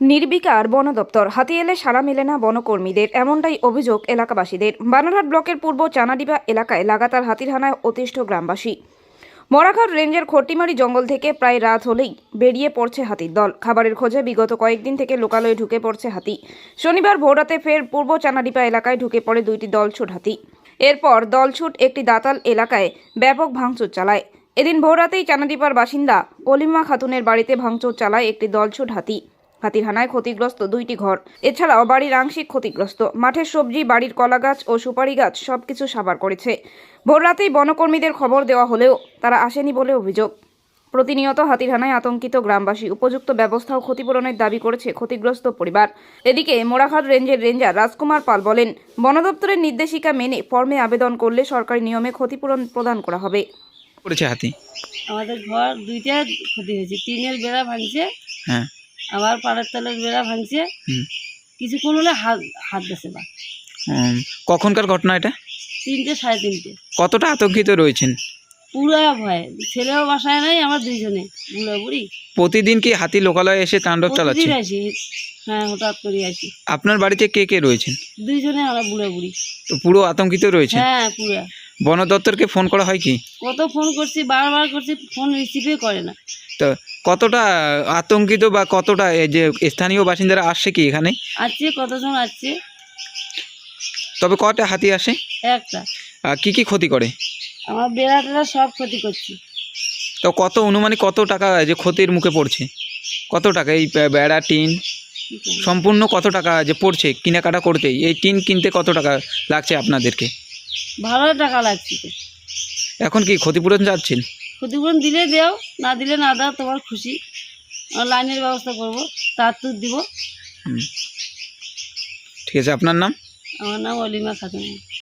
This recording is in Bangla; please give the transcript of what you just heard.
নির্বিকার বন দপ্তর। হাতি এলে সারা মেলে না বনকর্মীদের, এমনটাই অভিযোগ এলাকাবাসীদের। বানারহাট ব্লকের পূর্ব চানাডিবা এলাকায় লাগাতার হাতির হানায় অতিষ্ঠ গ্রামবাসী। মরাঘাট রেঞ্জের খট্টিমারি জঙ্গল থেকে প্রায় রাত হলেই বেরিয়ে পড়ছে হাতির দল। খাবারের খোঁজে বিগত কয়েকদিন থেকে লোকালয়ে ঢুকে পড়ছে হাতি। শনিবার ভোরাতে ফের পূর্ব চানাডিপা এলাকায় ঢুকে পড়ে দুইটি দলছুট হাতি। এরপর দলছুট একটি দাতাল এলাকায় ব্যাপক ভাঙচুর চালায়। এদিন ভোররাতেই চানাডিপার বাসিন্দা অলিমা খাতুনের বাড়িতে ভাঙচুর চালায় একটি দলছুট হাতি। হাতির হানায় ক্ষতিগ্রস্ত দুইটি ঘর। এছাড়াও বাড়ির আংশিক ক্ষতিগ্রস্ত। মাঠের সবজি বাড়ির কলা গাছ ও সুপারি গাছ সবকিছু সাবার করেছে। ভোর ভোররাতেই বনকর্মীদের খবর দেওয়া হলেও তারা আসেনি বলে অভিযোগ। প্রতিনিয়ত হাতির হানায় আতঙ্কিত গ্রামবাসী উপযুক্ত ব্যবস্থা ও ক্ষতিপূরণের দাবি করেছে ক্ষতিগ্রস্ত পরিবার। এদিকে মোড়াঘাট রেঞ্জের রেঞ্জার রাজকুমার পাল বলেন বন দপ্তরের নির্দেশিকা মেনে ফর্মে আবেদন করলে সরকারি নিয়মে ক্ষতিপূরণ প্রদান করা হবে। করেছে হাতি? আমাদের ঘর দুইটা ক্ষতি হয়েছে টিনের বেড়া ভাঙছে হ্যাঁ। আবার পাড়ের তলের বেড়া ভাঙছে। কিছুক্ষণ হলে হাত হাত গেছে বা। কখনকার ঘটনা এটা? তিনটে সাড়ে তিনটে। কতটা আতঙ্কিত রয়েছেন? পুরা ভয়। ছেলেও বাসায় নাই আমার দুইজনে বুড়ো বুড়ি। প্রতিদিন কি হাতি লোকালয়ে এসে তাণ্ডব চালাচ্ছে? আসি। হ্যাঁ হঠাৎ করে আসি। আপনার বাড়িতে কে কে রয়েছেন? দুইজনে আমরা বুড়ো বুড়ি। তো পুরো আতঙ্কিত রয়েছে হ্যাঁ পুরা। বন দপ্তরকে ফোন করা হয় কি? কত ফোন করছি বারবার করছি ফোন রিসিভই করে না। তো কতটা আতঙ্কিত বা কতটা এই যে স্থানীয় বাসিন্দারা আসছে কি এখানে? আসছে কতজন আসছে? তবে কটা হাতি আসে? একটা। আহ, কি কি ক্ষতি করে? আমার বেড়া টেড়া সব ক্ষতি করছি। তো কত অনুমানিক কত টাকা যে ক্ষতির মুখে পড়ছে? কত টাকা? এই বেড়া টিন? সম্পূর্ণ কত টাকা যে পড়ছে কেনাকাটা করতেই? এই টিন কিনতে কত টাকা লাগছে আপনাদেরকে? ভালো টাকা লাগছে। তো এখন কি ক্ষতিপূরণ যাচ্ছেন ক্ষতিপূরণ দিলে দেও না দিলে না দাও তোমার খুশি। আমার লাইনের ব্যবস্থা করব তার তুর দিব। ঠিক আছে আপনার নাম? আমার নাম অলিমা খাতুন।